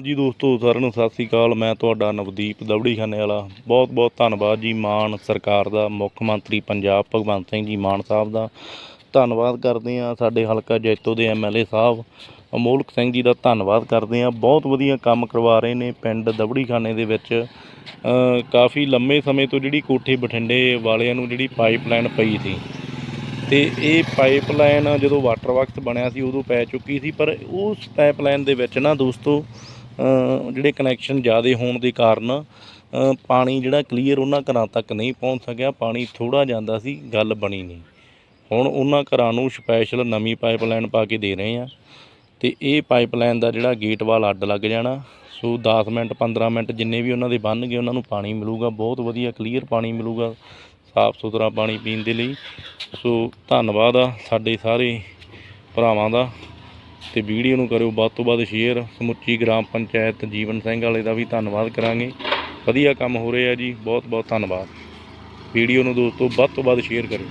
ਹਾਂਜੀ ਦੋਸਤੋ ਸਾਰਿਆਂ ਨੂੰ ਸਤਿ ਸ੍ਰੀ ਅਕਾਲ। ਮੈਂ ਤੁਹਾਡਾ ਨਵਦੀਪ ਦਵੜੀ ਖਾਨੇ ਵਾਲਾ ਬਹੁਤ ਬਹੁਤ ਧੰਨਵਾਦ ਜੀ ਮਾਨ ਸਰਕਾਰ ਦਾ, ਮੁੱਖ ਮੰਤਰੀ ਪੰਜਾਬ ਭਗਵੰਤ ਸਿੰਘ ਜੀ ਮਾਨ ਸਾਹਿਬ ਦਾ। ਧੰਨਵਾਦ ਕਰਦੇ ਆ ਸਾਡੇ ਹਲਕਾ ਜੈਤੋ ਦੇ ਐਮਐਲਏ ਸਾਹਿਬ, ਅਮੋਲਕ ਸਿੰਘ ਜੀ ਦਾ ਧੰਨਵਾਦ ਕਰਦੇ ਆ ਬਹੁਤ ਵਧੀਆ ਕੰਮ ਕਰਵਾ ਰਹੇ ਨੇ ਪਿੰਡ ਦਵੜੀ ਖਾਨੇ ਦੇ ਵਿੱਚ। ਕਾਫੀ ਲੰਮੇ ਸਮੇਂ ਤੋਂ ਜਿਹੜੀ ਕੋਠੇ ਬਠਿੰਡੇ ਵਾਲਿਆਂ ਨੂੰ ਜਿਹੜੀ ਪਾਈਪਲਾਈਨ ਪਈ ਸੀ। ਤੇ ਇਹ ਪਾਈਪਲਾਈਨ ਜਦੋਂ ਵਾਟਰ ਵਰਕਸ ਬਣਿਆ ਸੀ, ਉਦੋਂ ਪੈ ਚੁੱਕੀ ਸੀ, ਪਰ ਉਸ ਪਾਈਪਲਾਈਨ ਦੇ ਵਿੱਚ ਨਾ ਦੋਸਤੋ ਜਿਹੜੇ ਕਨੈਕਸ਼ਨ ਜ਼ਿਆਦਾ ਹੋਣ ਦੇ ਕਾਰਨ ਪਾਣੀ ਜਿਹੜਾ ਕਲੀਅਰ ਉਹਨਾਂ ਘਰਾਂ ਤੱਕ ਨਹੀਂ ਪਹੁੰਚ ਸਕਿਆ, ਪਾਣੀ ਥੋੜਾ ਜਾਂਦਾ ਸੀ, ਗੱਲ ਬਣੀ ਨਹੀਂ। ਹੁਣ ਉਹਨਾਂ ਘਰਾਂ ਨੂੰ ਸਪੈਸ਼ਲ ਨਵੀਂ ਪਾਈਪਲਾਈਨ ਪਾ ਕੇ ਦੇ ਰਹੇ ਆ ਤੇ ਇਹ ਪਾਈਪਲਾਈਨ ਦਾ ਜਿਹੜਾ ਗੇਟ ਵਾਲ ਅੱਡ ਲੱਗ ਜਾਣਾ। ਸੋ 10 ਮਿੰਟ 15 ਮਿੰਟ ਜਿੰਨੇ ਵੀ ਉਹਨਾਂ ਦੇ ਬੰਨ੍ਹਗੇ ਉਹਨਾਂ ਨੂੰ ਪਾਣੀ ਮਿਲੂਗਾ, ਬਹੁਤ ਵਧੀਆ ਕਲੀਅਰ ਪਾਣੀ ਮਿਲੂਗਾ, ਸਾਫ਼ ਸੁਥਰਾ ਪਾਣੀ ਪੀਣ ਦੇ ਲਈ। ਸੋ ਧੰਨਵਾਦ ਆ ਸਾਡੇ ਸਾਰੇ ਭਰਾਵਾਂ ਦਾ। ਤੇ ਵੀਡੀਓ ਨੂੰ ਕਰਿਓ ਵੱਧ ਤੋਂ ਵੱਧ ਸ਼ੇਅਰ ਸਮੁੱਚੀ ਗ੍ਰਾਮ ਪੰਚਾਇਤ ਜੀਵਨ ਸਿੰਘ ਵਾਲੇ ਦਾ ਵੀ ਧੰਨਵਾਦ ਕਰਾਂਗੇ। ਵਧੀਆ ਕੰਮ ਹੋ ਰਿਹਾ ਜੀ ਬਹੁਤ ਬਹੁਤ ਧੰਨਵਾਦ। ਵੀਡੀਓ ਨੂੰ ਦੋਸਤੋ ਵੱਧ ਤੋਂ ਵੱਧ ਸ਼ੇਅਰ ਕਰਿਓ।